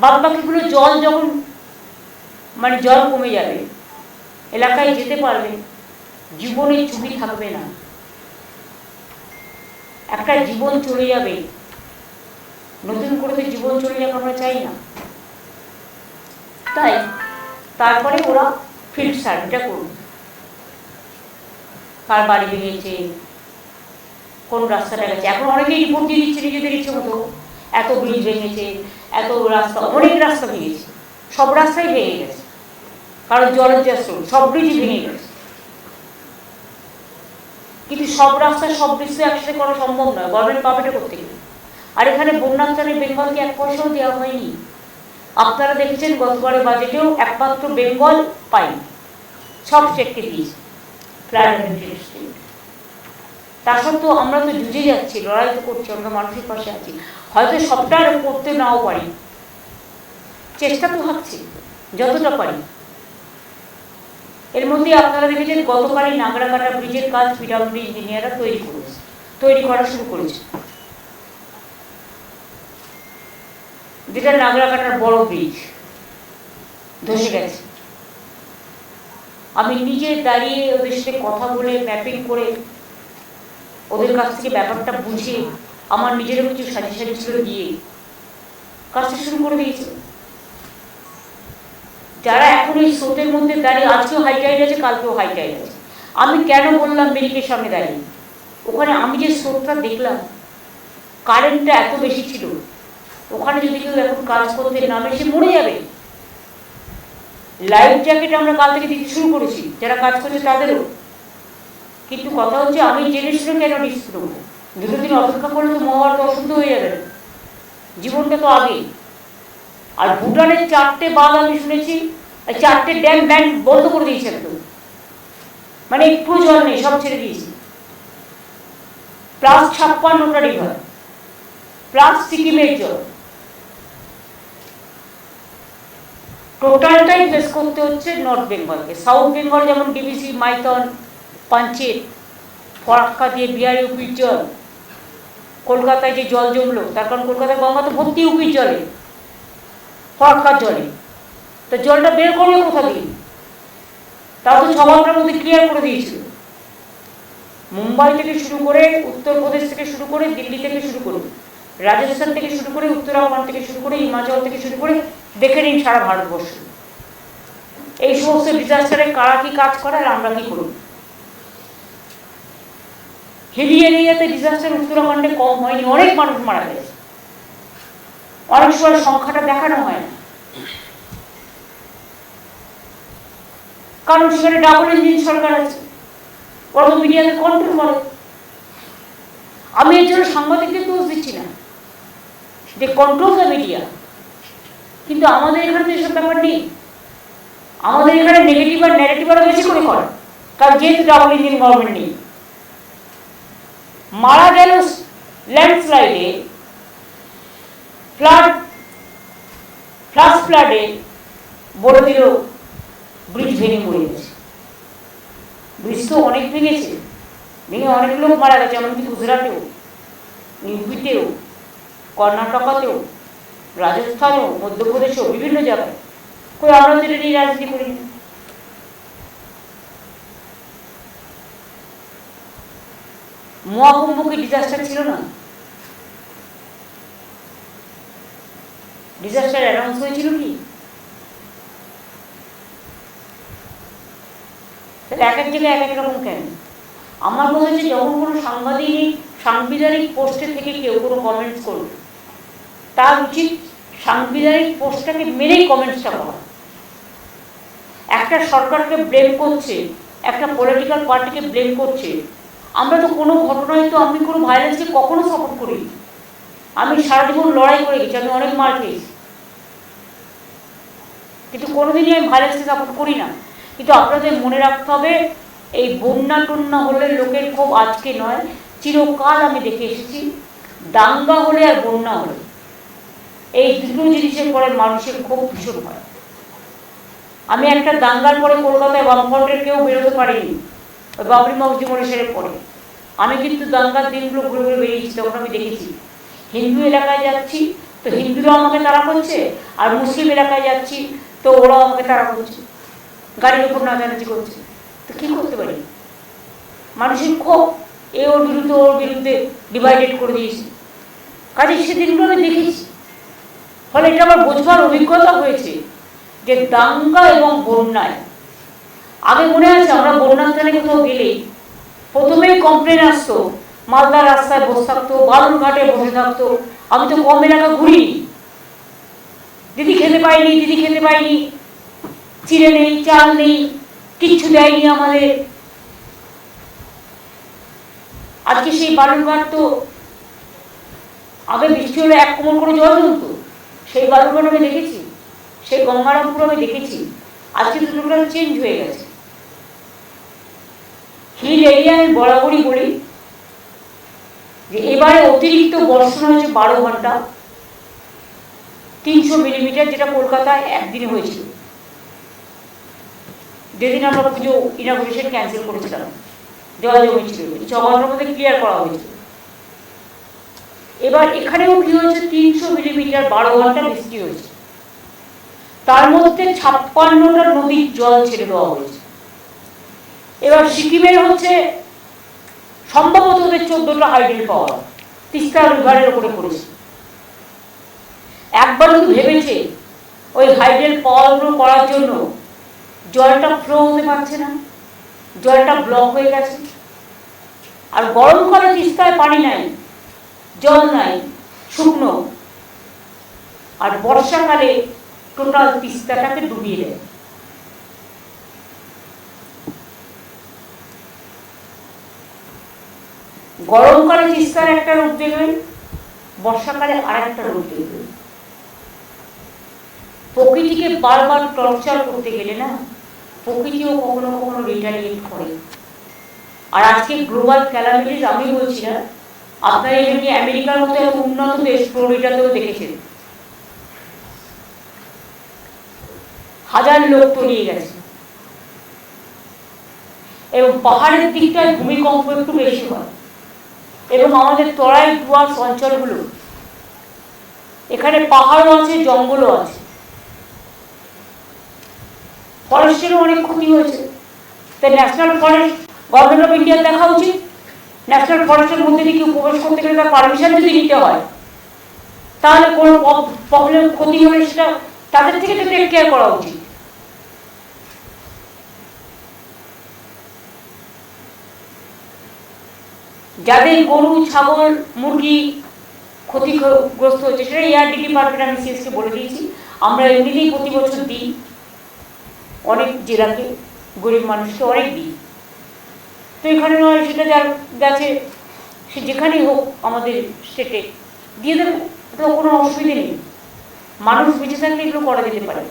বাদ বাকিগুলো জল যখন মানে জল কমে যাবে, এলাকায় যেতে পারবে, জীবনে চুরি থাকবে না। একটা জীবন চলে যাবে। নতুন করে তো জীবন চলে যাবে আমরা চাই না। তাই, তারপরে ওরা ফিল্ড সার্ভেটা করুন কার বাড়ি ভেঙেছে, কোন রাস্তাটা গেছে। এখন অনেকেই রিপোর্ট দিয়ে দিচ্ছে নিজেদের ইচ্ছে মতো। এত ব্রিজ ভেঙেছে, এত রাস্তা, অনেক রাস্তা ভেঙেছে। সব রাস্তাই ভেঙে গেছে। কারণ জলের যে স্রোত, সব ব্রিজই ভেঙে গেছে। কিন্তু সব রাস্তা সব ব্রিজ তো একসাথে করা সম্ভব নয়, গভর্নমেন্ট পাবেটা করতে গেলে আর এখানে বন্যাত্রাণে বেঙ্গলকে এক পয়সাও দেওয়া হয়নি। আপনারা দেখেছেন, গতবারের বাজেটেও একমাত্র বেঙ্গল পাই সব স্টেটকে দিয়েছে। তা সত্ত্বেও আমরা তো জুঝে যাচ্ছি, লড়াই তো করছি, আমরা মানুষের পাশে আছি। হয়তো সবটা আর করতে নাও পারি। চেষ্টা তো হচ্ছে যতটা পারি। এর মধ্যে আপনারা দেখেছেন, গতকালই নাগরাকাটা ব্রিজের কাজ পিডাব্লিউডি ইঞ্জিনিয়াররা তৈরি করেছে, তৈরি করা শুরু করেছে। যেটা নাগরাকাটার বড় ব্রিজ, ধসে গেছে। আমি নিজে দাঁড়িয়ে ওদের সাথে কথা বলে ম্যাপিং করে ওদের কাছ থেকে ব্যাপারটা বুঝে আমার নিজেরও কিছু সাজেশন ছিল দিয়ে কাজটা শুরু করে দিয়েছিল যারা এখন এই স্রোতের মধ্যে দাঁড়িয়ে, আজকেও হাই টাইড আছে, কালকেও হাই টাইড আছে। আমি কেন বললাম মেরিকের সামনে দাঁড়িয়ে? ওখানে আমি যে স্রোতটা দেখলাম কারেন্টটা এত বেশি ছিল। ওখানে যদি কেউ এখন কাজ করতে নামে, সে মরে যাবে। লাইফ জ্যাকেট আমরা কাল থেকে দিতে শুরু করেছি। যারা কাজ করছে, তাদেরও। কিন্তু কথা হচ্ছে আমি জেনে শুনে কেন রিস্ক দুটো দিন অপেক্ষা করলে তো মহাভারত অশুদ্ধ হয়ে যাবে। জীবনটা তো আগেই আর ভুটানের চারটে বাঁধ আমি শুনেছি, আর চারটে ড্যাম ব্যান্ড বন্ধ করে দিয়েছে একদম। মানে একটু জল নেই, সব ছেড়ে দিয়েছি। প্লাস ছাপ্পান্নটা রিভার প্লাস সিকিমের জল। টোটালটাই ফেস করতে হচ্ছে নর্থ বেঙ্গলকে সাউথ বেঙ্গল যেমন ডিবিসি মাইথন পাঞ্চেত, ফরাক্কা দিয়ে বিহার ইউপির জল। কলকাতায় যে জল জমলো, তার কারণ কলকাতায় গঙ্গা তো ভর্তি ইউপির জলে, ফরাক্কার জলে। তো জলটা বের করল কোথা দিয়ে? তাও তো ঘণ্টার মধ্যে ক্লিয়ার করে দিয়েছিল। মুম্বাই থেকে শুরু করে উত্তরপ্রদেশ থেকে শুরু করে দিল্লি থেকে শুরু করে, রাজস্থান থেকে শুরু করে উত্তরাখণ্ড থেকে শুরু করে, হিমাচল থেকে শুরু করে দেখে নিন সারা ভারতবর্ষ। এই সমস্ত ডিজাস্টারে কারা কি কাজ করে আর আমরা কি করব? হিলি এরিয়াতে ডিজাস্টার উত্তরাখণ্ডে কম হয়নি, অনেক মানুষ মারা গেছে। অনেক সময় সংখ্যাটা দেখানো হয় না কারণ সেখানে ডাবল ইঞ্জিন সরকার আছে। তো মিডিয়াকে কন্ট্রোল করে। আমি এর জন্য সাংবাদিকদের দোষ দিচ্ছি না। দে কন্ট্রোল দ্য মিডিয়া কিন্তু আমাদের এখানে তো এসব ব্যাপার নেই। আমাদের এখানে নেগেটিভ আর নেগেটিভ আরও বেশি করে করে। কারণ যেহেতু ডাবল ইঞ্জিন গভর্নমেন্ট নেই। মারা গেল ল্যান্ডস্লাইডে ফ্লাড ফ্লাশ ফ্লাডে বলে দিল ব্রিজ ভেঙে মরে গেছে। ব্রিজ তো অনেক ভেঙেছে। ভেঙে অনেক লোক মারা গেছে, এমনকি গুজরাটেও, ইউপিতেও, কর্ণাটকাতেও, রাজস্থানেও, মধ্যপ্রদেশেও, বিভিন্ন জায়গায়। কই আমরা তো রাজনীতি করি। মহাকুম্ভ কি ডিজাস্টার ছিল না? ডিজাস্টার অ্যানাউন্স হয়েছিল কি? তাহলে এক এক জায়গায় এক এক রকম কেন? আমার কথা হচ্ছে যখন কোনো সাংবাদিক, সাংবিধানিক পোস্টে থেকে কেউ কোনো কমেন্টস করবে তার উচিত সাংবিধানিক পোস্টটাকে মেনেই কমেন্টসটা করা। একটা সরকারকে ব্লেম করছে, একটা পলিটিক্যাল পার্টিকে ব্লেম করছে আমরা তো কোনো ঘটনায় তো আমি কোনো ভায়োলেন্সকে কখনো সাপোর্ট করি আমি সারা জীবন লড়াই করে গেছি, আমি অনেক মার খেয়েছি। কিন্তু কোনোদিনই আমি ভায়োলেন্সকে সাপোর্ট করি না। কিন্তু আপনাদের মনে রাখতে হবে, এই বন্যা টন্যা হলে লোকের ক্ষোভ আজকে নয়, চিরকাল আমি দেখে এসেছি, দাঙ্গা হলে আর বন্যা হলে। এই দুটো জিনিসের পরে মানুষের খুব ভীষণ হয়। আমি একটা দাঙ্গার পরে কলকাতায় বামফ্রন্টের কেউ বেরোতে পারিনি। বাবরি মসজিদ মরেশের পরে। আমি কিন্তু দাঙ্গার দিনগুলো ঘুরে ঘুরে বেরিয়েছি, তখন আমি দেখেছি। হিন্দু এলাকায় যাচ্ছি, তো হিন্দুরাও আমাকে তারা করছে, আর মুসলিম এলাকায় যাচ্ছি, তো ওরাও আমাকে তারা করছে। গাড়ির উপর নাচানাচি করছে। তো কী করতে পারি? মানুষের ক্ষোভ, এ ওর বিরুদ্ধে ওর বিরুদ্ধে ডিভাইডেড করে দিয়েছে। কাজে সেদিনগুলো আমি দেখেছি। ফলে এটা আমার বোঝবার অভিজ্ঞতা হয়েছে যে দাঙ্গা এবং বন্যায় আগে মনে আছে, আমরা বন্যাস্থানে কোথাও গেলেই প্রথমেই কমপ্লেন আসতো মালদা রাস্তায় বসে থাকতো, বালুরঘাটে বসে থাকতো। আমি তো কম এলাকা ঘুরি। দিদি খেতে পাইনি, দিদি খেতে পাইনি। চিড়ে নেই, চাল নেই, কিচ্ছু দেয়নি আমাদের। আজকে সেই বালুরঘাট তো, আগে বৃষ্টি হলে এক কোমর করে জল জমতো সেই বালুরঘাট আমি দেখেছি, সেই গঙ্গারামপুর আমি দেখেছি। আজকে তো চেঞ্জ হয়ে গেছে। হিল এরিয়া আমি বরাবরই বলি যে এবারে অতিরিক্ত বর্ষণ হয়েছে বারো ঘণ্টা। তিনশো মিলিমিটার যেটা কলকাতায় একদিনে হয়েছিল। যেদিন আমরা পুজো ইনাগুরেশন ক্যান্সেল করেছিলাম, জল জমেছিল ছ ঘণ্টার মধ্যে ক্লিয়ার করা হয়েছিল। এবার এখানেও কি হয়েছে? তিনশো মিলিমিটার বারো ঘণ্টা বৃষ্টি হয়েছে। তার মধ্যে ছাপ্পান্নটা নদীর জল ছেড়ে দেওয়া হয়েছে। এবার সিকিমের হচ্ছে সম্ভবত ওদের চোদ্দটা হাইডেল পাওয়ার, তিস্তা রিভারের উপরে পড়েছে। একবার শুধু ভেবেছে ওই হাইডেল পাওয়ারগুলো করার জন্য জলটা ফ্লো হতে পারছে না, জলটা ব্লক হয়ে গেছে, আর গরমকালে তিস্তায় পানি নাই, জল নাই, শুকনো, আর বর্ষাকালে টোটাল তিস্তাটাকে ডুবিয়ে দেয়। গরমকালে তিস্তার একটা রূপ দেখবেন বর্ষাকালে আর একটা রূপ দেখবেন প্রকৃতিকে বারবার টর্চার করতে গেলে না, প্রকৃতিও কখনো কখনো রিটালিয়েট করে। আর আজকে গ্লোবাল ক্যালামিটিস, আমি বলছি না, আপনারা এমনি আমেরিকার মতো উন্নত দেশ ফ্লোরিডাতেও দেখেছেন। হাজার লোক তলিয়ে গেছে। এবং পাহাড়ের দিকটায় ভূমিকম্প একটু বেশি হয়। এবং আমাদের তরাই ডুয়ার্স অঞ্চলগুলো। এখানে পাহাড়ও আছে, জঙ্গলও আছে। ফরেস্টেরও অনেক ক্ষতি হয়েছে। তাই ন্যাশনাল ফরেস্ট, গভর্নমেন্ট অফ ইন্ডিয়ার দেখা উচিত। ন্যাশনাল ফরেস্টের মধ্যে দিয়ে কেউ প্রবেশ করতে গেলে তার পারমিশন যদি নিতে হয়, তাহলে কোনো প্রবলেম ক্ষতি হলে সেটা তাদের থেকে তো টেক কেয়ার করা উচিত। যাদের গরু, ছাগল, মুরগি ক্ষতিগ্রস্ত হচ্ছে সেটা এআরডি ডিপার্টমেন্ট আমি সিএসকে বলে দিয়েছি। আমরা এমনিতেই প্রতি বছর দিই। অনেক জেলাকে গরিব মানুষকে অনেক দিই। তো এখানে নয়, সেটা যার গেছে সে যেখানেই হোক আমাদের স্টেটে দিয়ে দেবে তো কোনো অসুবিধে নেই। মানুষ বেঁচে থাকলে এগুলো করা যেতে পারে।